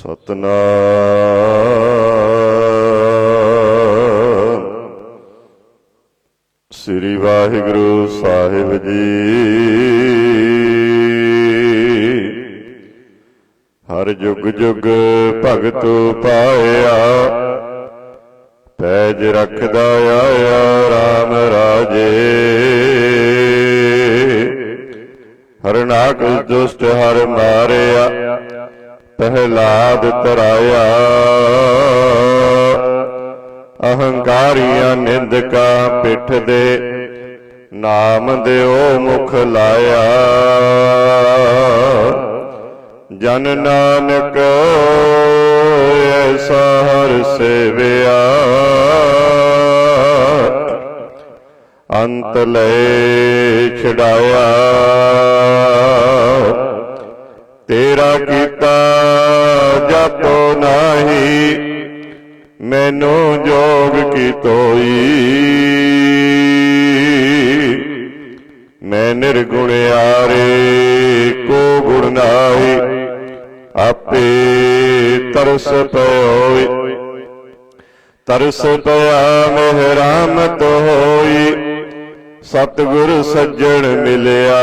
ਸਤਨਾਮ। ਸ੍ਰੀ ਵਾਹਿਗੁਰੂ ਸਾਹਿਬ ਜੀ। ਹਰ ਜੁਗ ਜੁਗ ਭਗਤ ਪਾਇਆ ਪੈਜ ਰੱਖਦਾ ਆਇਆ RAM ਰਾਜੇ। ਹਰਨਾਕ ਦੁਸ਼ਟ ਹਰ ਮਾਰਿਆ ਪਹਿਲਾਦ ਤਰਾਇਆ। ਅਹੰਕਾਰੀਆਂ ਨਿੰਦਕਾਂ ਪਿੱਠ ਦੇ ਨਾਮ ਦਿਓ ਮੁਖ ਲਾਇਆ। ਜਨ ਨਾਨਕ ਐਸਾ ਹਰ ਸੇਵਿਆ। ਅੰਤ ਲੈ ਛਡਾਇਆ। ਤੇਰਾ ਕੀਤਾ ਜਪੋ ਨਾਹੀ ਮੈਨੂੰ ਜੋਗ ਕੀ ਤੋਈ? ਮੈਂ ਨਿਰਗੁਣਿਆਰੇ ਕੋ ਗੁਣ ਨਾਹੀ ਆਪੇ ਤਰਸ ਪਇਓਈ ਤਰਸ ਪਿਆ ਮਿਹਰਾਮਤ ਹੋਈ ਸਤਿਗੁਰ ਸੱਜਣ ਮਿਲਿਆ।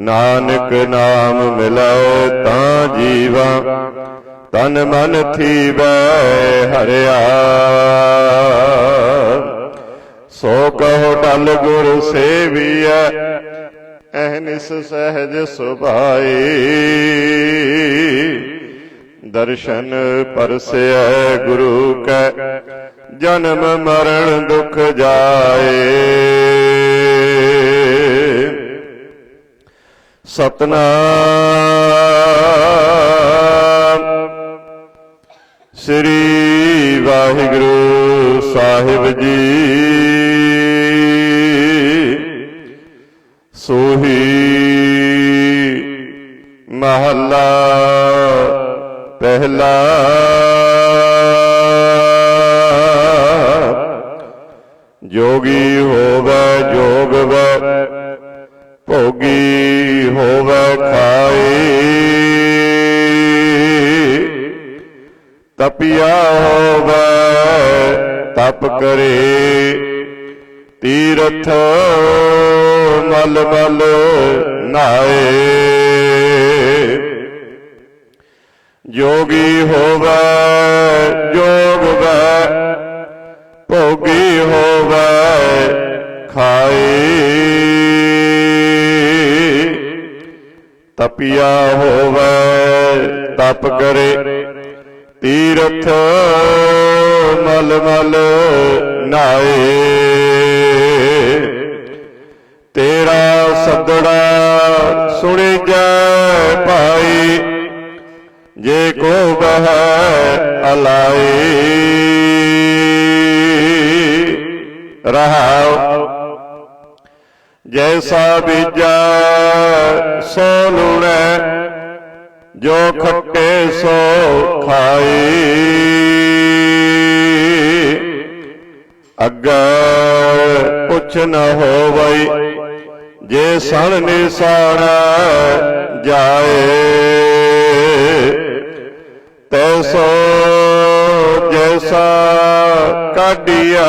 ਨਾਨਕ ਨਾਮ ਮਿਲੈ ਤਾਂ ਜੀਵਾ। ਤਨ ਮਨ ਥੀਵੈ ਹਰਿਆ। ਸੋ ਕਹੋ ਟਲ ਗੁਰ ਸੇਵੀਐ ਅਹਨਿਸ ਸਹਿਜ ਸੁਭਾਈ। ਦਰਸ਼ਨ ਪਰਸੈ ਗੁਰੂ ਕੈ, ਜਨਮ ਮਰਨ ਦੁਖ ਜਾਏ। ਸਤਨਾਮ। ਸ੍ਰੀ ਵਾਹਿਗੁਰੂ ਸਾਹਿਬ ਜੀ। ਸੋਹੀ ਮਹੱਲਾ ਪਹਿਲਾ। ਜੋਗੀ ਹੋਵੇ ਪਿਆ ਹੋਵੇ, ਤਪ ਕਰੇ। ਤੀਰਥ ਮਲ ਮਲ ਨਾਏ। ਜੋਗੀ ਹੋਵੇ, ਜੋਗ ਵੈ, ਭੋਗੀ ਹੋਵੇ, ਖਾਏ। ਤਪਿਆ ਹੋਵੇ, ਤਪ ਕਰੇ। ਤੀਰਥ ਮਲ ਮਲ ਨਾਏ। ਤੇਰਾ ਸੱਦੜਾ ਸੁਣੀ ਜੈ ਭਾਈ, ਜੇ ਕੋ ਬਹਿ ਅਲਾਈ ਰਹਾਉ, ਜੈਸਾ ਬੀਜਾ ਸੋ ਲੂਣੈ। ਜੋ ਖੱਟੇ ਸੋ ਖਾਈ। ਅੱਗੇ ਪੁੱਛ ਨ ਹੋਵਈ, ਜੇ ਸਣ ਨਿਸਾਰ ਜਾਏ ਤੈਸੋ ਜੈਸਾ ਕਾਢੀਆ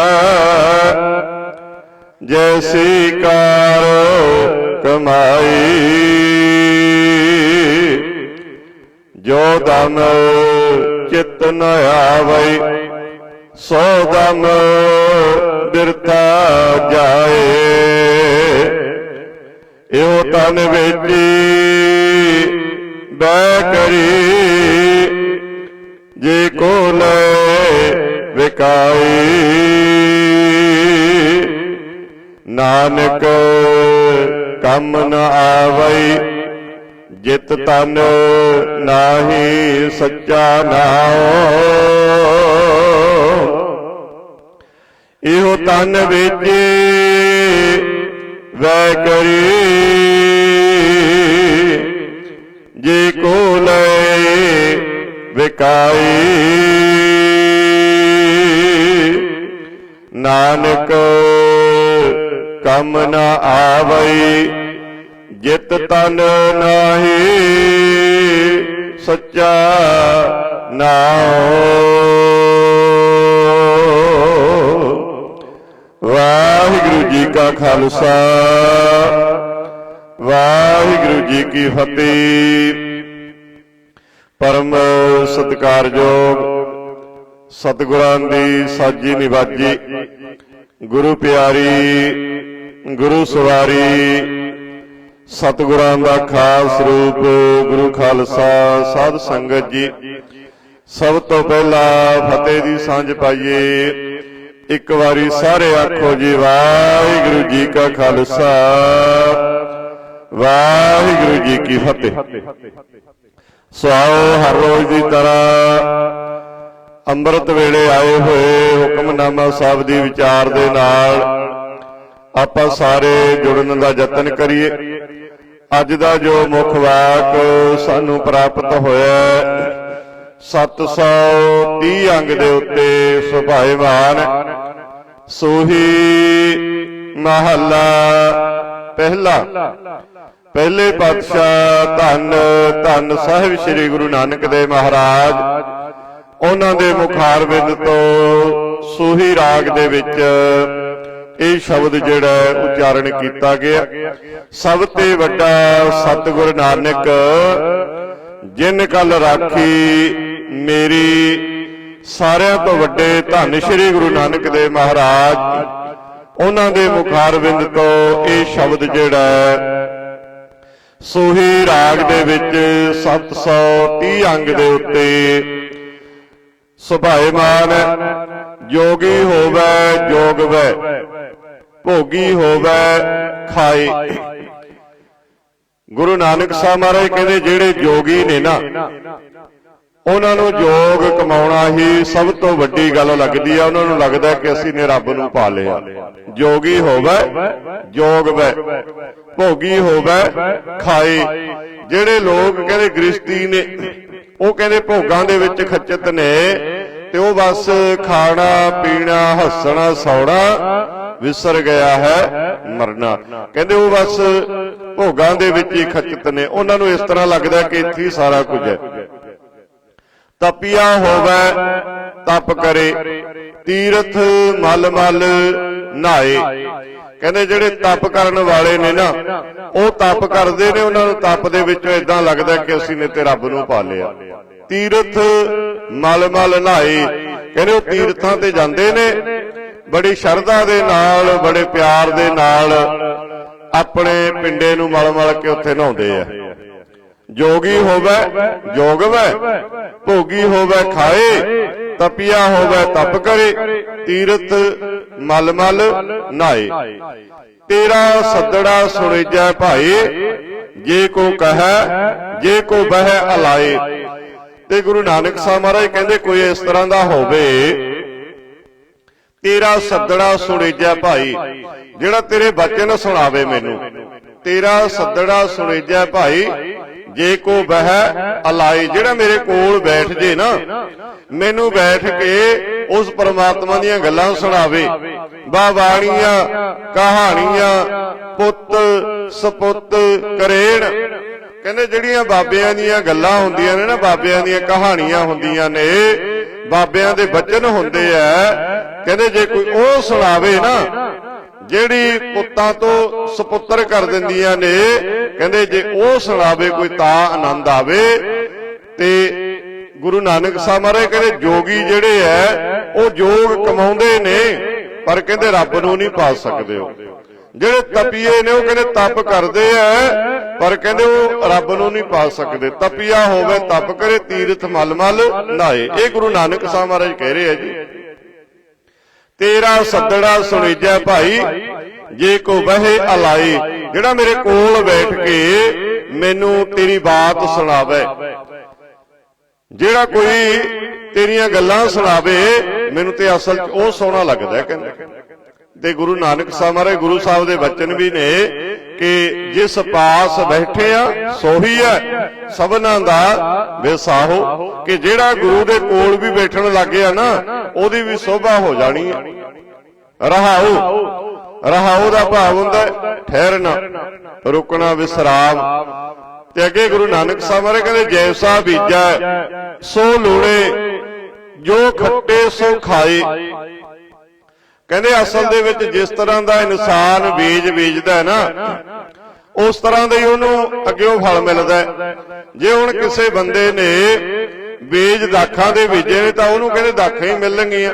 ਜੈਸੀ ਕਾਰ ਕਮਾਈ। ਜੋ ਦਮ ਚਿਤ ਨ ਆਵਈ, ਸੋ ਦਮ ਬਿਰਤਾ ਜਾਏ। ਇਹੋ ਤਨ ਵੇਚੀ ਬੈ ਕਰੀ, ਜੇ ਕੋ ਲੈ ਵਿਕਾਈ। ਨਾਨਕ ਕੰਮ ਨ ਆਵਈ ਜਿਤ ਤਨ ਨਾਹੀ ਸੱਚਾ ਨਾਉ। ਇਹੋ ਤਨ ਵਿੱਚ ਵੈ ਕਰੀ। ਜੇ ਕੋ ਲੈ ਵਿਕਾਈ। ਨਾਨਕ ਕੰਮ ਨ ਆਵਈ। ਜਿਤ ਤਨ ਨਾਹੀ ਸੱਚਾ ਨਾਮ ਵਾਹਿਗੁਰੂ ਜੀ ਕਾ ਖਾਲਸਾ, ਵਾਹਿਗੁਰੂ ਜੀ ਕੀ ਫਤਿਹ। ਪਰਮ ਸਤਿਕਾਰਯੋਗ ਸਤਿਗੁਰਾਂ ਦੀ ਸਾਜੀ ਨਿਵਾਜੀ, ਗੁਰੂ ਪਿਆਰੀ, ਗੁਰੂ ਸਵਾਰੀ ਸਤਿਗੁਰਾਂ ਦਾ ਖਾਸ ਰੂਪ, ਗੁਰੂ ਖਾਲਸਾ, ਸਾਧ ਸੰਗਤ ਜੀ। ਸਭ ਤੋਂ ਪਹਿਲਾਂ ਫਤਿਹ ਦੀ ਸਾਂਝ ਪਾਈਏ। ਇੱਕ ਵਾਰੀ ਸਾਰੇ ਆਖੋ ਜੀ, ਵਾਹਿਗੁਰੂ ਜੀ ਕਾ ਖਾਲਸਾ। ਵਾਹਿਗੁਰੂ ਜੀ ਕੀ ਫਤਿਹ। ਸੋ ਹਰ ਰੋਜ਼ ਦੀ ਤਰ੍ਹਾਂ। ਅੰਮ੍ਰਿਤ ਵੇਲੇ ਆਏ ਹੋਏ ਹੁਕਮਨਾਮਾ ਸਾਹਿਬ ਦੀ ਵਿਚਾਰ ਦੇ ਨਾਲ ਆਪਾਂ ਸਾਰੇ ਜੁੜਨ ਦਾ ਯਤਨ ਕਰੀਏ। ਅੱਜ ਦਾ ਜੋ ਮੁੱਖ ਵਾਕ ਸਾਨੂੰ ਪ੍ਰਾਪਤ ਹੋਇਆ ਹੈ, 730 ਅੰਗ ਦੇ ਉੱਤੇ ਸੁਭਾਏਵਾਨ ਸੋਹੀ ਮਹੱਲਾ ਪਹਿਲਾ। ਪਹਿਲੇ ਪਾਤਸ਼ਾਹ ਧੰਨ ਧੰਨ ਸਾਹਿਬ ਸ੍ਰੀ ਗੁਰੂ ਨਾਨਕ ਦੇਵ ਮਹਾਰਾਜ ਉਹਨਾਂ ਦੇ ਮੁਖਾਰਬਿੰਦ ਤੋਂ ਸੋਹੀ ਰਾਗ ਦੇ ਵਿੱਚ ਇਹ ਸ਼ਬਦ ਜਿਹੜਾ ਉਚਾਰਨ ਕੀਤਾ ਗਿਆ। ਸਭ ਤੇ ਵੱਡਾ ਸਤਿਗੁਰ ਨਾਨਕ ਜਿਨ ਕਲ ਰਾਖੀ ਮੇਰੀ। ਸਾਰਿਆਂ ਤੋਂ ਵੱਡੇ ਧੰਨ ਸ੍ਰੀ ਗੁਰੂ ਨਾਨਕ ਦੇਵ ਮਹਾਰਾਜ। ਉਹਨਾਂ ਦੇ ਮੁਖਾਰਬਿੰਦ ਤੋਂ ਇਹ ਸ਼ਬਦ ਜਿਹੜਾ ਸੋਹੀ ਰਾਗ ਦੇ ਵਿੱਚ 730 ਅੰਗ ਦੇ ਉੱਤੇ ਸੁਭਾਏਮਾਨ ਜੋਗੀ ਹੋਵੇ ਜੋਗਵੈ। ਭੋਗੀ ਹੋਵੇ, ਖਾਏ। ਗੁਰੂ ਨਾਨਕ ਸਾਹਿਬ ਮਹਾਰਾਜ ਕਹਿੰਦੇ, ਜਿਹੜੇ ਜੋਗੀ ਨੇ ਨਾ, ਉਹਨਾਂ ਨੂੰ ਜੋਗ ਕਮਾਉਣਾ ਹੀ ਸਭ ਤੋਂ ਵੱਡੀ ਗੱਲ ਲੱਗਦੀ ਆ। ਉਹਨਾਂ ਨੂੰ ਲੱਗਦਾ ਕਿ ਅਸੀਂ ਨੇ ਰੱਬ ਨੂੰ ਪਾ ਲਿਆ ਜੋਗੀ ਹੋਵੇ, ਜੋਗ ਵੈ। ਭੋਗੀ ਹੋਵੇ, ਖਾਏ। ਜਿਹੜੇ ਲੋਕ ਕਹਿੰਦੇ ਗ੍ਰਸਤੀ ਨੇ, ਉਹ ਕਹਿੰਦੇ ਭੋਗਾਂ ਦੇ ਵਿੱਚ ਖੱਚਤ ਨੇ, ਤੇ ਉਹ ਬਸ ਖਾਣਾ, ਪੀਣਾ, ਹੱਸਣਾ, ਸੌਣਾ ਵਿਸਰ ਗਿਆ ਹੈ, ਮਰਨਾ। ਕਹਿੰਦੇ ਉਹ ਬਸ ਭੋਗਾਂ ਦੇ ਵਿੱਚ ਹੀ ਖੱਚਤ ਨੇ। ਉਹਨਾਂ ਨੂੰ ਇਸ ਤਰ੍ਹਾਂ ਲੱਗਦਾ ਕਿ ਇੱਥੇ ਹੀ ਸਾਰਾ ਕੁਝ ਹੈ। ਤਪਿਆ ਹੋਵੇ, ਤਪ ਕਰੇ, ਤੀਰਥ ਮਲ ਮਲ ਨਹਾਏ। ਕਹਿੰਦੇ ਜਿਹੜੇ ਤਪ ਕਰਨ ਵਾਲੇ ਨੇ ਨਾ, ਉਹ ਤਪ ਕਰਦੇ ਨੇ, ਉਹਨਾਂ ਨੂੰ ਤਪ ਦੇ ਵਿੱਚੋਂ ਇਦਾਂ ਲੱਗਦਾ ਕਿ ਅਸੀਂ ਨੇ ਤੇ ਰੱਬ ਨੂੰ ਪਾ ਲਿਆ। ਤੀਰਥ ਮਲ ਮਲ ਨਹਾਏ। ਕਹਿੰਦੇ ਉਹ ਤੀਰਥਾਂ ਤੇ ਜਾਂਦੇ ਨੇ ਬੜੀ ਸ਼ਰਧਾ ਦੇ ਨਾਲ, ਬੜੇ ਪਿਆਰ ਦੇ ਨਾਲ ਆਪਣੇ ਪਿੰਡੇ ਨੂੰ ਮਲ ਮਲ ਕੇ ਉੱਥੇ ਨਹਾਉਂਦੇ ਆ। ਜੋਗੀ ਹੋਵੇ, ਜੋਗਵੈ, ਭੋਗੀ ਹੋਵੇ, ਖਾਏ, ਤਪਿਆ ਹੋਵੇ, ਤਪ ਕਰੇ, ਤੀਰਥ ਮਲ ਮਲ ਨਾਏ। ਤੇਰਾ ਸੱਦੜਾ ਸੁਣੀਜੈ ਭਾਈ ਜੇ ਕੋ ਕਹੈ, ਜੇ ਕੋ ਬਹਿ ਅਲਾਏ। ਤੇ ਗੁਰੂ ਨਾਨਕ ਸਾਹਿਬ ਮਹਾਰਾਜ ਕਹਿੰਦੇ, ਕੋਈ ਇਸ ਤਰ੍ਹਾਂ ਦਾ ਹੋਵੇ ਤੇਰਾ ਸੱਦੜਾ ਸੁਣੇਜਾ ਭਾਈ, ਜਿਹੜਾ ਤੇਰੇ ਬਚਨ ਸੁਣਾਵੇ ਮੈਨੂੰ। ਤੇਰਾ ਸੱਦੜਾ ਸੁਣੇਜਾ ਭਾਈ, ਜੇ ਕੋ ਬਹਿ ਅਲਾਈ ਜਿਹੜਾ ਮੇਰੇ ਕੋਲ ਬੈਠ ਜੇ ਨਾ, ਮੈਨੂੰ ਬੈਠ ਕੇ ਉਸ ਪਰਮਾਤਮਾ ਦੀਆਂ ਗੱਲਾਂ ਸੁਣਾਵੇ। ਬਾਵਾਣੀਆਂ, ਕਹਾਣੀਆਂ, ਪੁੱਤ, ਸਪੁੱਤ ਕਰੇਣ ਕਹਿੰਦੇ ਜਿਹੜੀਆਂ ਬਾਬਿਆਂ ਦੀਆਂ ਗੱਲਾਂ ਹੁੰਦੀਆਂ ਨੇ ਨਾ, ਬਾਬਿਆਂ ਦੀਆਂ ਕਹਾਣੀਆਂ ਹੁੰਦੀਆਂ ਨੇ, ਬਾਬਿਆਂ ਦੇ ਬਚਨ ਹੁੰਦੇ ਆ ਕਹਿੰਦੇ ਜੇ ਕੋਈ ਉਹ ਸੁਣਾਵੇ ਨਾ ਜਿਹੜੀ ਪੁੱਤਾਂ ਤੋਂ ਸੁਪੁੱਤਰ ਕਰ ਦਿੰਦੀਆਂ ਨੇ ਕਹਿੰਦੇ ਜੇ ਉਹ ਸੁਣਾਵੇ ਕੋਈ ਤਾਂ ਆਨੰਦ ਆਵੇ ਤੇ ਗੁਰੂ ਨਾਨਕ ਸਾਹਿਬ ਮਹਾਰਾਜ ਕਹਿੰਦੇ ਜੋਗੀ ਜਿਹੜੇ ਐ ਉਹ ਜੋਗ ਕਮਾਉਂਦੇ ਨੇ ਪਰ ਕਹਿੰਦੇ ਰੱਬ ਨੂੰ ਨਹੀਂ ਪਾ ਸਕਦੇ ਉਹ। ਜਿਹੜੇ ਤਪੀਏ ਨੇ ਉਹ ਕਹਿੰਦੇ ਤਪ ਕਰਦੇ ਐ ਪਰ ਕਹਿੰਦੇ ਉਹ ਰੱਬ ਨੂੰ ਨਹੀਂ ਪਾ ਸਕਦੇ। ਤਪੀਆ ਹੋਵੇ ਤਪ ਕਰੇ ਤੀਰਥ ਮਲ ਮਲ ਨਹਾਏ ਇਹ ਗੁਰੂ ਨਾਨਕ ਸਾਹਿਬ ਮਹਾਰਾਜ ਕਹਿ ਰਹੇ ਆ ਜੀ। ਤੇਰਾ ਸੱਦੜਾ ਸੁਣੀਜੈ ਭਾਈ ਜੇ ਕੋ ਬਹਿ ਅਲਾਈ। ਜਿਹੜਾ ਮੇਰੇ ਕੋਲ ਬੈਠ ਕੇ ਮੈਨੂੰ ਤੇਰੀ ਬਾਤ ਸੁਣਾਵੇ। ਜਿਹੜਾ ਕੋਈ ਤੇਰੀਆਂ ਗੱਲਾਂ ਸੁਣਾਵੇ ਮੈਨੂੰ ਤੇ ਅਸਲ 'ਚ ਉਹ ਸੋਹਣਾ ਲੱਗਦਾ ਕਹਿੰਦੇ। ਤੇ ਗੁਰੂ ਨਾਨਕ ਸਾਹਿਬ ਮਹਾਰਾਜ, ਗੁਰੂ ਸਾਹਿਬ ਦੇ ਬਚਨ ਵੀ ਨੇ ਕਿ ਜਿਸ ਪਾਸ ਬੈਠੇ ਆ, ਸੋਹੀ ਹੈ ਸਭਨਾਂ ਦਾ ਵਿਸਾਹੋ। ਕਿ ਜਿਹੜਾ ਗੁਰੂ ਦੇ ਕੋਲ ਵੀ ਬੈਠਣ ਲੱਗ ਗਿਆ ਨਾ, ਉਹਦੀ ਵੀ ਸੋਭਾ ਹੋ ਜਾਣੀ ਹੈ ਰਹਾਉ ਰਹਾਉ ਦਾ ਭਾਵ ਹੁੰਦਾ ਹੈ, ਠਹਿਰਨਾ, ਰੁਕਣਾ, ਵਿਸਰਾਮ। ਤੇ ਅੱਗੇ ਗੁਰੂ ਨਾਨਕ ਸਾਹਿਬ ਮਹਾਰਾਜ ਕਹਿੰਦੇ ਜੈਸਾ ਬੀਜਾ, ਸੋ ਲੋੜੇ ਜੋ ਖੱਟੇ ਸੋ ਖਾਏ। ਕਹਿੰਦੇ ਅਸਲ ਦੇ ਵਿੱਚ ਜਿਸ ਤਰ੍ਹਾਂ ਦਾ ਇਨਸਾਨ ਬੀਜ ਬੀਜਦਾ ਹੈ ਨਾ ਉਸ ਤਰ੍ਹਾਂ ਦਾ ਹੀ ਉਹਨੂੰ ਅੱਗੇ ਫਲ ਮਿਲਦਾ ਹੈ। ਜੇ ਹੁਣ ਕਿਸੇ ਬੰਦੇ ਨੇ ਬੀਜ ਦਾਖਾਂ ਦੇ ਬੀਜੇ ਨੇ ਤਾਂ ਉਹਨੂੰ ਕਹਿੰਦੇ ਦਾਖਾਂ ਹੀ ਮਿਲਣਗੀਆਂ।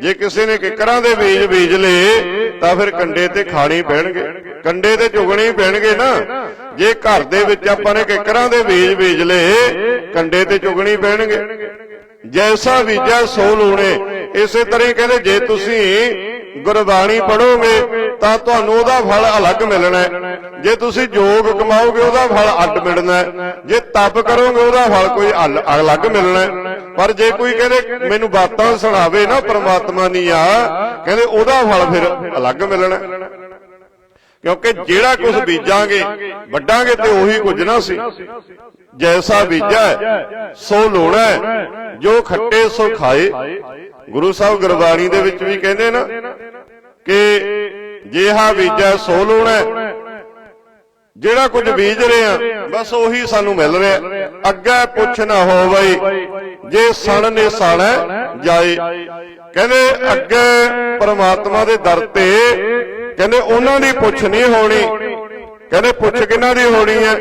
ਜੇ ਕਿਸੇ ਨੇ ਕਿਕਰਾਂ ਦੇ ਬੀਜ ਬੀਜ ਲਏ ਤਾਂ ਫਿਰ ਕੰਡੇ ਤੇ ਖਾਣੇ ਪੈਣਗੇ। ਕੰਡੇ ਤੇ ਚੁਗਣੇ ਹੀ ਪੈਣਗੇ ਨਾ। ਜੇ ਘਰ ਦੇ ਵਿੱਚ ਆਪਾਂ ਨੇ ਕਿਕਰਾਂ ਦੇ ਬੀਜ ਬੀਜ ਲਏ ਕੰਡੇ ਤੇ ਚੁਗਣੇ ਪੈਣਗੇ। ਜੈਸਾ ਬੀਜਾ ਸੋ ਲੂਣੇ। ਇਸੇ ਤਰ੍ਹਾਂ ਹੀ ਕਹਿੰਦੇ ਜੇ ਤੁਸੀਂ ਗੁਰਬਾਣੀ ਪੜੋਗੇ ਤਾਂ ਤੁਹਾਨੂੰ ਉਹਦਾ ਫਲ ਅਲੱਗ ਮਿਲਣਾ ਹੈ। ਜੇ ਤੁਸੀਂ ਜੋਗ ਕਮਾਓਗੇ, ਉਹਦਾ ਫਲ ਅੱਡ ਮਿਲਣਾ ਹੈ। ਜੇ ਤਪ ਕਰੋਗੇ, ਉਹਦਾ ਫਲ ਕੋਈ ਅਲ- ਅਲੱਗ ਮਿਲਣਾ ਹੈ। ਪਰ ਜੇ ਕੋਈ ਕਹਿੰਦੇ, ਮੈਨੂੰ ਬਾਤਾਂ ਸੁਣਾਵੇ ਨਾ, ਪ੍ਰਮਾਤਮਾ ਦੀਆਂ, ਕਹਿੰਦੇ, ਉਹਦਾ ਫਲ ਫਿਰ ਅਲੱਗ ਮਿਲਣਾ ਕਿਉਂਕਿ ਜਿਹੜਾ ਕੁਝ ਬੀਜਾਂਗੇ, ਵੱਡਾਂਗੇ ਤੇ ਉਹੀ ਕੁਝ ਨਾ ਸੀ ਜੈਸਾ ਬੀਜਾ ਸੋ ਲੋਣਾ ਜੋ ਖੱਟੇ ਸੋ ਖਾਏ ਗੁਰੂ ਸਾਹਿਬ ਗੁਰਬਾਣੀ ਦੇ ਵਿੱਚ ਵੀ ਕਹਿੰਦੇ ਨਾ ਕਿ ਜੇਹਾ ਬੀਜਾ ਸੋ ਲੋਣਾ। ਜਿਹੜਾ ਕੁਝ ਬੀਜ ਰਹੇ ਆ ਬਸ ਉਹੀ ਸਾਨੂੰ ਮਿਲ ਰਿਹਾ ਅੱਗੇ ਪੁੱਛ ਨਾ ਹੋ ਬਈ ਜੇ ਸਣ ਨੇ ਸਾਣਾ ਜਾਏ ਕਹਿੰਦੇ ਅੱਗੇ ਪ੍ਰਮਾਤਮਾ ਦੇ ਦਰ ਤੇ ਕਹਿੰਦੇ ਉਹਨਾਂ ਦੀ ਪੁੱਛ ਨਹੀਂ ਹੋਣੀ ਕਹਿੰਦੇ ਪੁੱਛ ਕਿਹਨਾਂ ਦੀ ਹੋਣੀ ਹੈ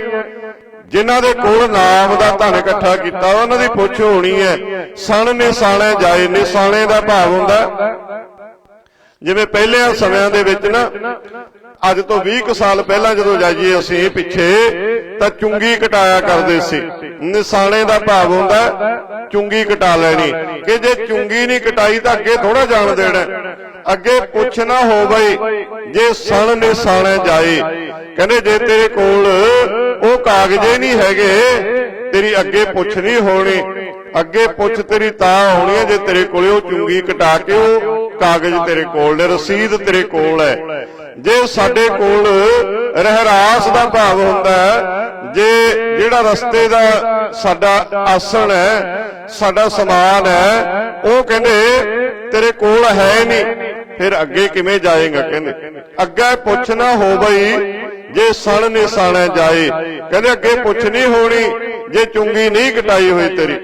ਜਿਨ੍ਹਾਂ ਦੇ ਕੋਲ ਨਾਮ ਦਾ ਧਨ ਇਕੱਠਾ ਕੀਤਾ, ਉਹਨਾਂ ਦੀ ਪੁੱਛ ਹੋਣੀ ਹੈ, ਸਣ ਨਿਸਾਣੇ ਜਾਏ ਨਿਸਾਣੇ ਦਾ ਭਾਵ ਹੁੰਦਾ ਜਿਵੇਂ ਪਹਿਲੇ ਸਮਿਆਂ ਦੇ ਵਿੱਚ ਨਾ ਅੱਜ ਤੋਂ 20 ਕੁ ਸਾਲ ਪਹਿਲਾਂ ਜਦੋਂ ਜਾਈਏ ਅਸੀਂ ਪਿੱਛੇ, ਤਾਂ ਚੁੰਗੀ ਕਟਾਇਆ ਕਰਦੇ ਸੀ। ਨਿਸ਼ਾਣੇ ਦਾ ਭਾਵ ਹੁੰਦਾ ਚੁੰਗੀ ਕਟਾ ਲੈਣੀ। ਕਿ ਜੇ ਚੁੰਗੀ ਨਹੀਂ ਕਟਾਈ ਤਾਂ ਅੱਗੇ ਥੋੜਾ ਜਾਣ ਦੇਣਾ ਅੱਗੇ ਪੁੱਛ ਨਾ ਹੋ ਜੇ ਸਣ ਨਿਸ਼ਾਨੇ ਜਾਏ, ਕਹਿੰਦੇ ਜੇ ਤੇਰੇ ਕੋਲ ਉਹ ਕਾਗਜ਼ੇ ਨਹੀਂ ਹੈਗੇ, ਤੇਰੀ ਅੱਗੇ ਪੁੱਛ ਨਹੀਂ ਹੋਣੀ। ਅੱਗੇ ਪੁੱਛ ਤੇਰੀ ਤਾਂ ਹੋਣੀ ਹੈ, ਜੇ ਤੇਰੇ ਕੋਲੇ ਉਹ ਚੁੰਗੀ ਕਟਾ ਕੇ ਉਹ ਕਾਗਜ਼ ਤੇਰੇ ਕੋਲ ਨੇ, ਰਸੀਦ ਤੇਰੇ ਕੋਲ ਹੈ। ਜੇ ਸਾਡੇ ਕੋਲ ਰਹਿਰਾਸ ਦਾ ਭਾਵ ਹੁੰਦਾ ਜੇ ਜਿਹੜਾ ਰਸਤੇ ਦਾ ਸਾਡਾ ਆਸਣ ਹੈ ਸਾਡਾ ਸਮਾਨ ਹੈ ਉਹ ਕਹਿੰਦੇ ਤੇਰੇ ਕੋਲ ਹੈ ਨਹੀਂ। ਫਿਰ ਅੱਗੇ ਕਿਵੇਂ ਜਾਏਗਾ ਕਹਿੰਦੇ? ਅੱਗੇ ਪੁੱਛ ਨਾ ਹੋ ਬਈ ਜੇ ਸਣ ਨਿਸਾਣਾ ਜਾਏ। ਕਹਿੰਦੇ ਅੱਗੇ ਪੁੱਛ ਨਹੀਂ ਹੋਣੀ ਜੇ ਚੁੰਗੀ ਨਹੀਂ ਕਟਾਈ ਹੋਈ ਤੇਰੀ।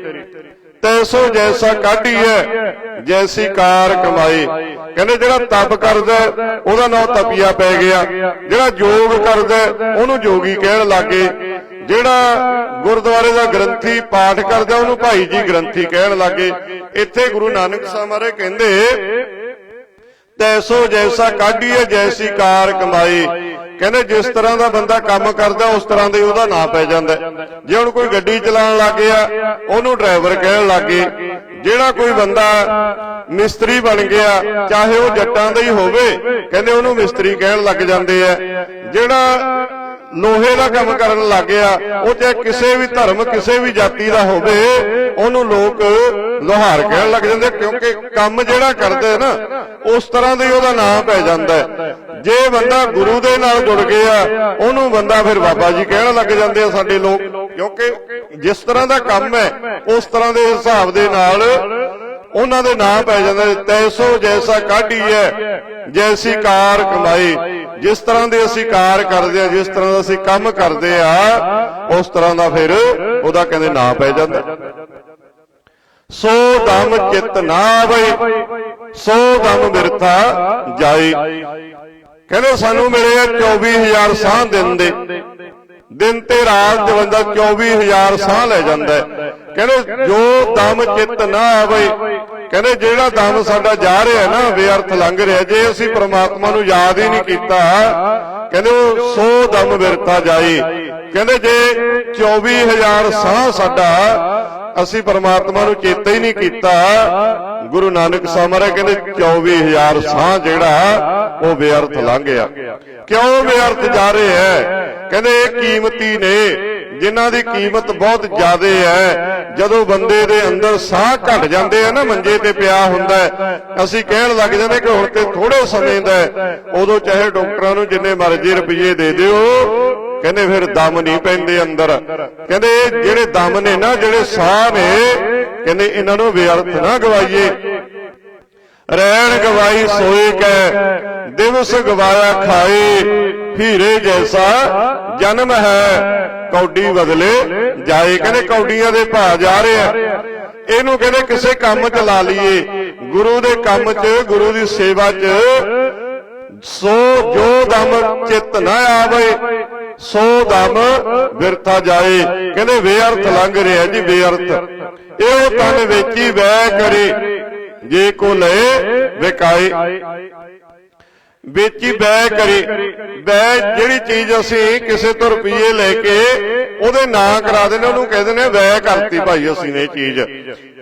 ਤੈਸੋ ਜੈਸਾ ਕਾਢੀ ਹੈ ਜੈਸੀ ਕਾਰ ਕਮਾਈ। ਕਹਿੰਦੇ ਜਿਹੜਾ ਤਪ ਕਰਦਾ, ਉਹਦਾ ਨਾਮ ਤਪੀਆ ਪੈ ਗਿਆ। ਜਿਹੜਾ ਯੋਗ ਕਰਦਾ, ਉਹਨੂੰ ਜੋਗੀ ਕਹਿਣ ਲੱਗੇ। ਜਿਹੜਾ ਗੁਰਦੁਆਰੇ ਦਾ ਗ੍ਰੰਥੀ ਪਾਠ ਕਰਦਾ, ਉਹਨੂੰ ਭਾਈ ਜੀ ਗ੍ਰੰਥੀ ਕਹਿਣ ਲੱਗੇ। ਇੱਥੇ ਗੁਰੂ ਨਾਨਕ ਸਾਹਿਬ ਮਹਾਰਾਜ ਕਹਿੰਦੇ, ਤੈਸੋ ਜੈਸਾ ਕਾਢੀਏ ਜੈਸੀ ਕਾਰ ਕਮਾਈ। ਕਹਿੰਦੇ ਜਿਸ ਤਰ੍ਹਾਂ ਦਾ ਬੰਦਾ ਕੰਮ ਕਰਦਾ, ਉਸ ਤਰ੍ਹਾਂ ਦੇ ਉਹਦਾ ਨਾਂ ਪੈ ਜਾਂਦਾ। ਜੇ ਹੁਣ ਕੋਈ ਗੱਡੀ ਚਲਾਉਣ ਲੱਗ ਗਿਆ, ਉਹਨੂੰ ਡਰਾਈਵਰ ਕਹਿਣ ਲੱਗੇ ਜਿਹੜਾ ਕੋਈ ਬੰਦਾ ਮਿਸਤਰੀ ਬਣ ਗਿਆ, ਚਾਹੇ ਉਹ ਜੱਟਾਂ ਦਾ ਹੀ ਹੋਵੇ, ਕਹਿੰਦੇ ਉਹਨੂੰ ਮਿਸਤਰੀ ਕਹਿਣ ਲੱਗ ਜਾਂਦੇ ਆ। ਜਿਹੜਾ ਲੋਹੇ ਦਾ ਕੰਮ ਕਰਨ ਲੱਗ ਗਿਆ। ਉਹ ਚਾਹੇ ਕਿਸੇ ਵੀ ਧਰਮ, ਕਿਸੇ ਵੀ ਜਾਤੀ ਦਾ ਹੋਵੇ, ਉਹਨੂੰ ਲੋਕ ਲੋਹਾਰ ਕਹਿਣ ਲੱਗ ਜਾਂਦੇ ਕਿਉਂਕਿ ਕੰਮ ਜਿਹੜਾ ਕਰਦੇ ਨਾ, ਉਸ ਤਰ੍ਹਾਂ ਦਾ ਹੀ ਉਹਦਾ ਨਾਮ ਪੈ ਜਾਂਦਾ ਜੇ ਬੰਦਾ ਗੁਰੂ ਦੇ ਨਾਲ ਜੁੜ ਗਿਆ, ਉਹਨੂੰ ਬੰਦਾ ਫਿਰ ਬਾਬਾ ਜੀ ਕਹਿਣ ਲੱਗ ਜਾਂਦੇ ਆ ਸਾਡੇ ਲੋਕ, ਕਿਉਂਕਿ ਜਿਸ ਤਰ੍ਹਾਂ ਦਾ ਕੰਮ ਹੈ, ਉਸ ਤਰ੍ਹਾਂ ਦੇ ਹਿਸਾਬ ਦੇ ਨਾਲ ਉਹਨਾਂ ਦੇ ਨਾਮ ਪੈ ਜਾਂਦੇ ਤੈਸੋ ਜੈਸਾ ਕਾਢੀ ਹੈ, ਜੈਸੀ ਕਾਰ ਕਮਾਈ। ਜਿਸ ਤਰ੍ਹਾਂ ਦੇ ਅਸੀਂ ਕਾਰ ਕਰਦੇ ਆ, ਜਿਸ ਤਰ੍ਹਾਂ ਦਾ ਅਸੀਂ ਕੰਮ ਕਰਦੇ ਆ, ਉਸ ਤਰ੍ਹਾਂ ਦਾ ਫਿਰ ਉਹਦਾ ਕਹਿੰਦੇ ਨਾਂ ਪੈ ਜਾਂਦਾ। ਸੋ ਦਮ ਚਿਤ ਨਾ ਆਵੇ ਸੋ ਦਮ ਬਿਰਥਾ ਜਾਈ। ਕਹਿੰਦੇ ਸਾਨੂੰ ਮਿਲੇ ਆ 24000 ਸਾਹ ਦਿਨ ਦੇ। ਦਿਨ ਤੇ ਰਾਤ ਦੇ ਬੰਦਾ 24000 ਸਾਹ ਲੈ ਜਾਂਦਾ ਕਹਿੰਦੇ ਜੋ ਦਮ ਚਿੱਤ ਨਾ ਆਵੇ, ਕਹਿੰਦੇ ਜਿਹੜਾ ਦਮ ਸਾਡਾ ਜਾ ਰਿਹਾ ਨਾ, ਬੇਅਰਥ ਲੰਘ ਰਿਹਾ। ਜੇ ਅਸੀਂ ਪ੍ਰਮਾਤਮਾ ਨੂੰ ਯਾਦ ਹੀ ਨਹੀਂ ਕੀਤਾ, ਕਹਿੰਦੇ ਉਹ ਸੋ ਦਮ ਵਿਰਤਾ ਜਾਈ। ਕਹਿੰਦੇ ਜੇ 24000 ਸਾਹ ਸਾਡਾ ਅਸੀਂ ਪਰਮਾਤਮਾ ਨੂੰ ਚੇਤਾ ਹੀ ਨਹੀਂ ਕੀਤਾ। ਗੁਰੂ ਨਾਨਕ ਸਾਹਿਬ ਮਹਾਰਾਜ ਕਹਿੰਦੇ 24000 ਸਾਹ ਜਿਹੜਾ, ਉਹ ਬੇਅਰਥ ਲੰਘ ਗਿਆ। ਕਿਉਂ ਬੇਅਰਥ ਜਾ ਰਹੇ ਹੈ? ਕਹਿੰਦੇ, ਇਹ ਕੀਮਤੀ ਨੇ, ਜਿਨ੍ਹਾਂ ਦੀ ਕੀਮਤ ਬਹੁਤ ਜ਼ਿਆਦਾ ਹੈ। ਜਦੋਂ ਬੰਦੇ ਦੇ ਅੰਦਰ ਸਾਹ ਘਟ ਜਾਂਦੇ ਆ ਨਾ, ਮੰਜੇ ਤੇ ਪਿਆ ਹੁੰਦਾ ਅਸੀਂ ਕਹਿਣ ਲੱਗ ਜਾਂਦੇ ਕਿ ਹੁਣ ਤੇ ਥੋੜੇ ਸਮੇਂ ਦਾ ਉਦੋਂ ਚਾਹੇ ਡਾਕਟਰਾਂ ਨੂੰ ਜਿੰਨੇ ਮਰਜ਼ੀ ਰੁਪਏ ਦੇ ਦਿਓ ਕਹਿੰਦੇ ਫਿਰ ਦਮ ਨਹੀਂ ਪੈਂਦੇ ਅੰਦਰ। ਕਹਿੰਦੇ ਜਿਹੜੇ ਦਮ ਨੇ ਨਾ, ਜਿਹੜੇ ਸਾਹ ਨੇ, ਕਹਿੰਦੇ ਇਹਨਾਂ ਨੂੰ ਬੇਅਰਥ ਨਾ ਗਵਾਈਏ। ਰਹਿਣ ਗਵਾਈ ਸੋਏ ਕੈ, ਦਿਵਸ ਗਵਾਇਆ ਖਾਏ, ਹੀਰੇ ਜੈਸਾ ਜਨਮ ਹੈ, ਕੌਡੀ ਬਦਲੇ ਜਾਏ। ਕਹਿੰਦੇ ਕੌਡੀਆਂ ਦੇ ਭਾ ਜਾ ਰਿਹਾ ਇਹਨੂੰ ਕਹਿੰਦੇ ਕਿਸੇ ਕੰਮ 'ਚ ਲਾ ਲਈਏ। ਗੁਰੂ ਦੇ ਕੰਮ 'ਚ, ਗੁਰੂ ਦੀ ਸੇਵਾ 'ਚ ਸੋ ਜੋ ਦਮ ਚਿੱਤ ਨਾ ਆਵੇ ਸੋ ਦਮ ਵਿਰਥਾ ਜਾਏ। ਕਹਿੰਦੇ ਬੇਅਰਥ ਲੰਘ ਰਿਹਾ ਜੀ, ਬੇਅਰਥ। ਇਹੋ ਤਨ ਵੇਚੀ ਵੈ ਕਰੇ, ਜੇ ਕੋ ਲਏ, ਵਿਕਾਏ। ਵੇਚੀ ਬੈ ਕਰੇ ਬੈ ਜਿਹੜੀ ਚੀਜ਼ ਅਸੀਂ ਕਿਸੇ ਤੋਂ ਰੁਪਏ ਲੈ ਕੇ ਉਹਦੇ ਨਾਂ ਕਰਾ ਦਿੰਦੇ, ਉਹਨੂੰ ਕਹਿੰਦੇ ਨੇ ਵੈ ਕਰਤੀ ਭਾਈ ਅਸੀਂ ਨੇ ਚੀਜ਼।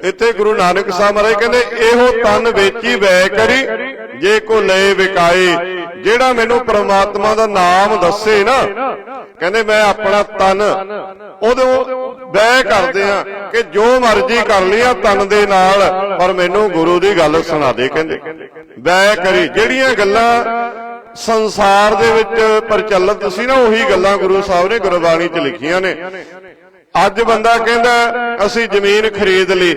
ਇੱਥੇ ਗੁਰੂ ਨਾਨਕ ਸਾਹਿਬ ਮਹਾਰਾਜ ਕਹਿੰਦੇ, ਇਹੋ ਤਨ ਵੇਚੀ ਵੈ ਕਰੀ, ਜੇ ਕੋ ਲਏ, ਵਿਕਾਏ। ਜਿਹੜਾ ਮੈਨੂੰ ਪ੍ਰਮਾਤਮਾ ਦਾ ਨਾਮ ਦੱਸੇ ਨਾ ਕਹਿੰਦੇ ਮੈਂ ਆਪਣਾ ਤਨ ਉਦੋਂ ਵੈ ਕਰਦੇ ਆ ਕਿ ਜੋ ਮਰਜ਼ੀ ਕਰ ਲਿਆ ਤਨ ਦੇ ਨਾਲ, ਪਰ ਮੈਨੂੰ ਗੁਰੂ ਦੀ ਗੱਲ ਸੁਣਾ ਦੇ ਕਹਿੰਦੇ। ਵੈ ਕਰੀ। ਜਿਹੜੀਆਂ ਗੱਲਾਂ ਸੰਸਾਰ ਦੇ ਵਿੱਚ ਪ੍ਰਚਲਿਤ ਸੀ ਨਾ, ਉਹੀ ਗੱਲਾਂ ਗੁਰੂ ਸਾਹਿਬ ਨੇ ਗੁਰਬਾਣੀ 'ਚ ਲਿਖੀਆਂ ਨੇ। ਅੱਜ ਬੰਦਾ ਕਹਿੰਦਾ, ਅਸੀਂ ਜ਼ਮੀਨ ਖਰੀਦ ਲਈ।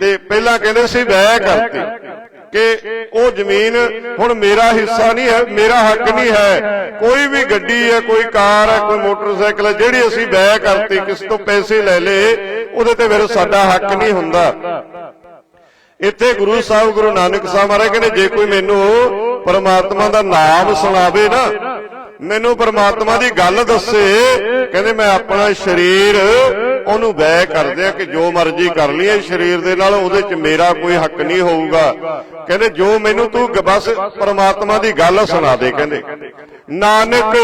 ਤੇ ਪਹਿਲਾਂ ਕਹਿੰਦੇ ਸੀ ਵੈ ਕਰਤੀ। ਕਿ ਉਹ ਜ਼ਮੀਨ ਹੁਣ ਮੇਰਾ ਹਿੱਸਾ ਨਹੀਂ ਹੈ, ਮੇਰਾ ਹੱਕ ਨਹੀਂ ਹੈ। ਕੋਈ ਵੀ ਗੱਡੀ ਹੈ, ਕੋਈ ਕਾਰ ਹੈ, ਕੋਈ ਮੋਟਰਸਾਈਕਲ ਹੈ, ਜਿਹੜੀ ਅਸੀਂ ਵੈ ਕਰਤੀ, ਕਿਸ ਤੋਂ ਪੈਸੇ ਲੈ ਲਏ, ਉਹਦੇ ਤੇ ਫਿਰ ਸਾਡਾ ਹੱਕ ਨਹੀਂ ਹੁੰਦਾ। ਇੱਥੇ ਗੁਰੂ ਸਾਹਿਬ, ਗੁਰੂ ਨਾਨਕ ਸਾਹਿਬ ਮਹਾਰਾਜ ਕਹਿੰਦੇ, ਜੇ ਕੋਈ ਮੈਨੂੰ ਪਰਮਾਤਮਾ ਦਾ ਨਾਮ ਸੁਣਾਵੇ ਨਾ ਮੈਨੂੰ ਪਰਮਾਤਮਾ ਦੀ ਗੱਲ ਦੱਸੇ। ਕਹਿੰਦੇ ਮੈਂ ਆਪਣਾ ਸਰੀਰ ਉਹਨੂੰ ਵੈ ਕਰਦੇ ਆ ਕਿ ਜੋ ਮਰਜ਼ੀ ਕਰ ਲਈਏ ਸਰੀਰ ਦੇ ਨਾਲ ਉਹਦੇ 'ਚ ਮੇਰਾ ਕੋਈ ਹੱਕ ਨਹੀਂ ਹੋਊਗਾ। ਕਹਿੰਦੇ ਜੋ ਮੈਨੂੰ ਤੂੰ ਬਸ ਪਰਮਾਤਮਾ ਦੀ ਗੱਲ ਸੁਣਾ ਦੇ, ਕਹਿੰਦੇ। ਨਾਨਕ,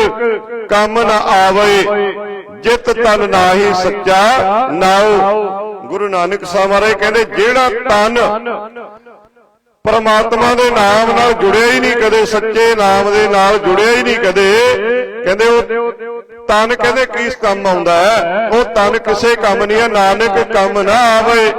ਕੰਮ ਨਾ ਆਵੇ ਜਿਤ ਤਨ ਨਾਹੀ ਸੱਚਾ। ਨਾਉ, ਗੁਰੂ ਨਾਨਕ ਸਾਹਿਬ ਮਹਾਰਾਜ ਕਹਿੰਦੇ, ਜਿਹੜਾ ਤਨ ਪਰਮਾਤਮਾ ਦੇ ਨਾਮ ਨਾਲ ਜੁੜਿਆ ਹੀ ਨਹੀਂ ਕਦੇ, ਸੱਚੇ ਨਾਮ ਦੇ ਨਾਲ ਜੁੜਿਆ ਹੀ ਨਹੀਂ ਕਦੇ। ਕਹਿੰਦੇ ਉਹ ਤਨ ਕਹਿੰਦੇ ਕਿਸ ਕੰਮ ਆਉਂਦਾ ਹੈ? ਉਹ ਤਨ ਕਿਸੇ ਕੰਮ ਨਹੀਂ ਹੈ, ਨਾਨਕ ਕੰਮ ਨਾ ਆਵੇ।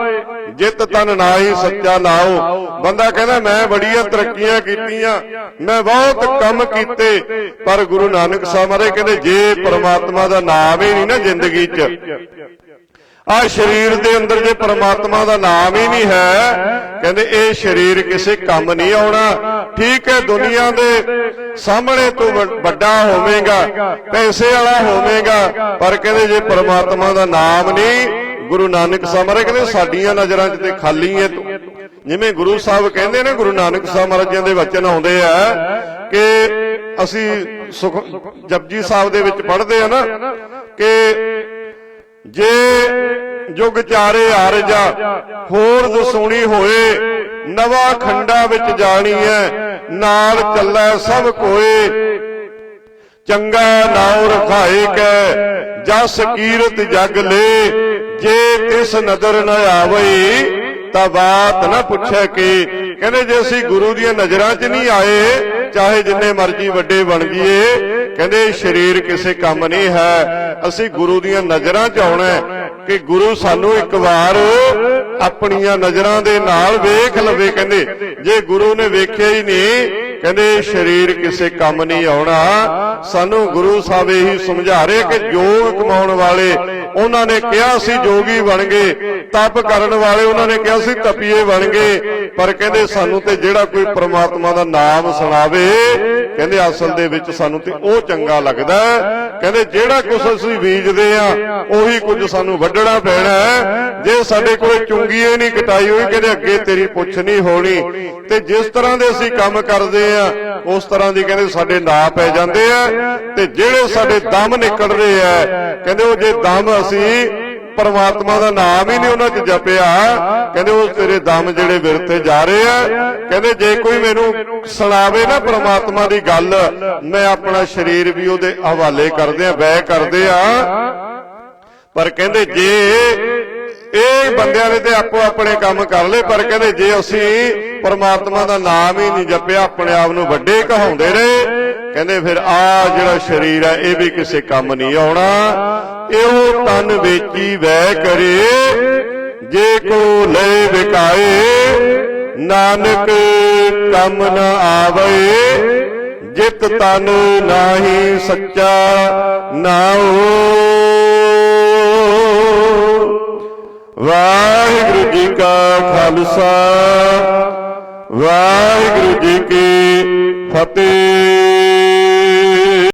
ਜਿਤ ਤਨ ਨਾਹੀ, ਸੱਚਾ ਨਾਉ। ਬੰਦਾ ਕਹਿੰਦਾ, ਮੈਂ ਬੜੀਆਂ ਤਰੱਕੀਆਂ ਕੀਤੀਆਂ, ਮੈਂ ਬਹੁਤ ਕੰਮ ਕੀਤੇ, ਪਰ ਗੁਰੂ ਨਾਨਕ ਸਾਹਿਬ ਮਹਾਰਾਜ ਕਹਿੰਦੇ, ਜੇ ਪਰਮਾਤਮਾ ਦਾ ਨਾਮ ਹੀ ਨਹੀਂ ਨਾ ਜ਼ਿੰਦਗੀ 'ਚ ਆ ਸਰੀਰ ਦੇ ਅੰਦਰ ਜੇ ਪਰਮਾਤਮਾ ਦਾ ਨਾਮ ਹੀ ਨਹੀਂ ਹੈ, ਕਹਿੰਦੇ ਇਹ ਸਰੀਰ ਕਿਸੇ ਕੰਮ ਨਹੀਂ ਆਉਣਾ। ਠੀਕ ਹੈ, ਦੁਨੀਆ ਦੇ ਸਾਹਮਣੇ ਤੂੰ ਵੱਡਾ ਹੋਵੇਂਗਾ, ਪੈਸੇ ਵਾਲਾ ਹੋਵੇਂਗਾ, ਪਰ ਕਹਿੰਦੇ ਜੇ ਪ੍ਰਮਾਤਮਾ ਦਾ ਨਾਮ ਨਹੀਂ, ਗੁਰੂ ਨਾਨਕ ਸਾਹਿਬ ਮਹਾਰਾਜ ਕਹਿੰਦੇ ਸਾਡੀਆਂ ਨਜ਼ਰਾਂ 'ਚ ਤੇ ਖਾਲੀ ਹੈ ਤੂੰ। ਜਿਵੇਂ ਗੁਰੂ ਸਾਹਿਬ ਕਹਿੰਦੇ ਨੇ, ਗੁਰੂ ਨਾਨਕ ਸਾਹਿਬ ਮਹਾਰਾਜਾਂ ਦੇ ਵਚਨ ਆਉਂਦੇ ਆ ਕਿ ਅਸੀਂ ਸੁਖ, ਜਪਜੀ ਸਾਹਿਬ ਦੇ ਵਿੱਚ ਪੜ੍ਹਦੇ ਆ ਨਾ, ਕਿ ਜੇ ਜੁਗ ਚਾਰੇ ਅਰਜਾ ਹੋਰ ਦਸੂਣੀ ਹੋਏ, ਨਵਾਂ ਖੰਡਾ ਵਿੱਚ ਜਾਣੀ ਹੈ ਨਾਲ ਚੱਲੈ ਸਭ ਕੋਏ। ਚੰਗਾ ਨਾਉ ਰਖਾਏ ਕੈ, ਜਸ ਕੀਰਤ ਜਗ ਲੇ, ਜੇ ਤਿਸ ਨਦਰ ਨ ਆਵਈ, ਤਾਂ ਬਾਤ ਨਾ ਪੁੱਛੈ ਕਿ। ਕਹਿੰਦੇ ਜੇ ਅਸੀਂ ਗੁਰੂ ਦੀਆਂ ਨਜ਼ਰਾਂ 'ਚ ਨਹੀਂ ਆਏ ਚਾਹੇ ਜਿੰਨੇ ਮਰਜ਼ੀ ਵੱਡੇ ਬਣ ਜਾਈਏ, ਕਹਿੰਦੇ ਸਰੀਰ ਕਿਸੇ ਕੰਮ ਨਹੀਂ ਹੈ। ਅਸੀਂ ਗੁਰੂ ਦੀਆਂ ਨਜ਼ਰਾਂ 'ਚ ਆਉਣਾ ਕਿ ਗੁਰੂ ਸਾਨੂੰ ਇੱਕ ਵਾਰ ਆਪਣੀਆਂ ਨਜ਼ਰਾਂ ਦੇ ਨਾਲ ਵੇਖ ਲਵੇ, ਕਹਿੰਦੇ। ਜੇ ਗੁਰੂ ਨੇ ਵੇਖਿਆ ਹੀ ਨਹੀਂ, ਕਹਿੰਦੇ ਸਰੀਰ ਕਿਸੇ ਕੰਮ ਨਹੀਂ ਆਉਣਾ। ਸਾਨੂੰ ਗੁਰੂ ਸਾਹਿਬ ਇਹੀ ਸਮਝਾ ਰਹੇ ਕਿ ਜੋਗ ਕਮਾਉਣ ਵਾਲੇ ਉਹਨਾਂ ਨੇ ਕਿਹਾ ਸੀ ਜੋਗੀ ਬਣ ਗਏ, ਤਪ ਕਰਨ ਵਾਲੇ ਉਹਨਾਂ ਨੇ ਕਿਹਾ ਸੀ ਤਪੀਏ ਬਣ ਗਏ, ਪਰ ਕਹਿੰਦੇ ਸਾਨੂੰ ਤੇ ਜਿਹੜਾ ਕੋਈ ਪ੍ਰਮਾਤਮਾ ਦਾ ਨਾਮ ਸੁਣਾਵੇ, ਕਹਿੰਦੇ ਅਸਲ ਦੇ ਵਿੱਚ ਸਾਨੂੰ ਤੇ ਉਹ ਚੰਗਾ ਲੱਗਦਾ ਕਹਿੰਦੇ ਜਿਹੜਾ ਕੁਝ ਅਸੀਂ ਬੀਜਦੇ ਆ ਉਹੀ ਕੁਝ ਸਾਨੂੰ ਵੱਢਣਾ ਪੈਣਾ ਜੇ ਸਾਡੇ ਕੋਲ ਚੁੰਗੀਏ ਨਹੀਂ, ਕਟਾਈ ਹੋਈ, ਕਹਿੰਦੇ ਅੱਗੇ ਤੇਰੀ ਪੁੱਛ ਨਹੀਂ ਹੋਣੀ। ਤੇ ਜਿਸ ਤਰ੍ਹਾਂ ਦੇ ਅਸੀਂ ਕੰਮ ਕਰਦੇ ਆ, ਉਸ ਤਰ੍ਹਾਂ ਦੀ ਕਹਿੰਦੇ ਸਾਡੇ ਨਾਂ ਪੈ ਜਾਂਦੇ ਆ। ਤੇ ਜਿਹੜੇ ਸਾਡੇ ਦਮ ਨਿਕਲ ਰਹੇ ਆ, ਕਹਿੰਦੇ ਉਹ ਜੇ ਦਮ ਅਸੀਂ ਪਰਮਾਤਮਾ ਦਾ ਨਾਮ ਹੀ ਨਹੀਂ ਉਹਨਾਂ 'ਚ ਜਪਿਆ, ਕਹਿੰਦੇ ਉਹ ਤੇਰੇ ਦਮ ਜਿਹੜੇ ਵਿਰਥੇ ਜਾ ਰਹੇ ਆ। ਕਹਿੰਦੇ ਜੇ ਕੋਈ ਮੈਨੂੰ ਸੁਣਾਵੇ ਨਾ ਪਰਮਾਤਮਾ ਦੀ ਗੱਲ, ਮੈਂ ਆਪਣਾ ਸਰੀਰ ਵੀ ਉਹਦੇ ਹਵਾਲੇ ਕਰਦੇ ਆ ਬਹਿ ਕਰਦੇ ਆ। ਪਰ ਕਹਿੰਦੇ ਜੇ ਇਹ ਬੰਦਿਆਂ ਨੇ ਤੇ ਆਪੋ ਆਪਣੇ ਕੰਮ ਕਰ ਲਏ, ਪਰ ਕਹਿੰਦੇ ਜੇ ਅਸੀਂ ਪਰਮਾਤਮਾ ਦਾ ਨਾਮ ਹੀ ਨਹੀਂ ਜਪਿਆ, ਆਪਣੇ ਆਪ ਨੂੰ ਵੱਡੇ ਕਹਾਉਂਦੇ ਰਹੇ। ਕਹਿੰਦੇ ਫਿਰ ਆ ਜਿਹੜਾ ਸਰੀਰ ਹੈ, ਇਹ ਵੀ ਕਿਸੇ ਕੰਮ ਨਹੀਂ ਆਉਣਾ। ਇਹੋ ਤਨ ਵੇਚੀ ਵੈ ਕਰੇ, ਜੇ ਕੋ ਲੈ ਵਿਕਾਏ, ਨਾਨਕ ਕੰਮ ਨਾ ਆਵੇ ਜਿਤ ਤਨ ਨਾਹੀ ਸੱਚਾ ਨਾਉ ਵਾਹਿਗੁਰੂ ਜੀ ਕਾ ਖਾਲਸਾ ਵਾਹਿਗੁਰੂ ਜੀ ਕੀ ਫਤਿਹ।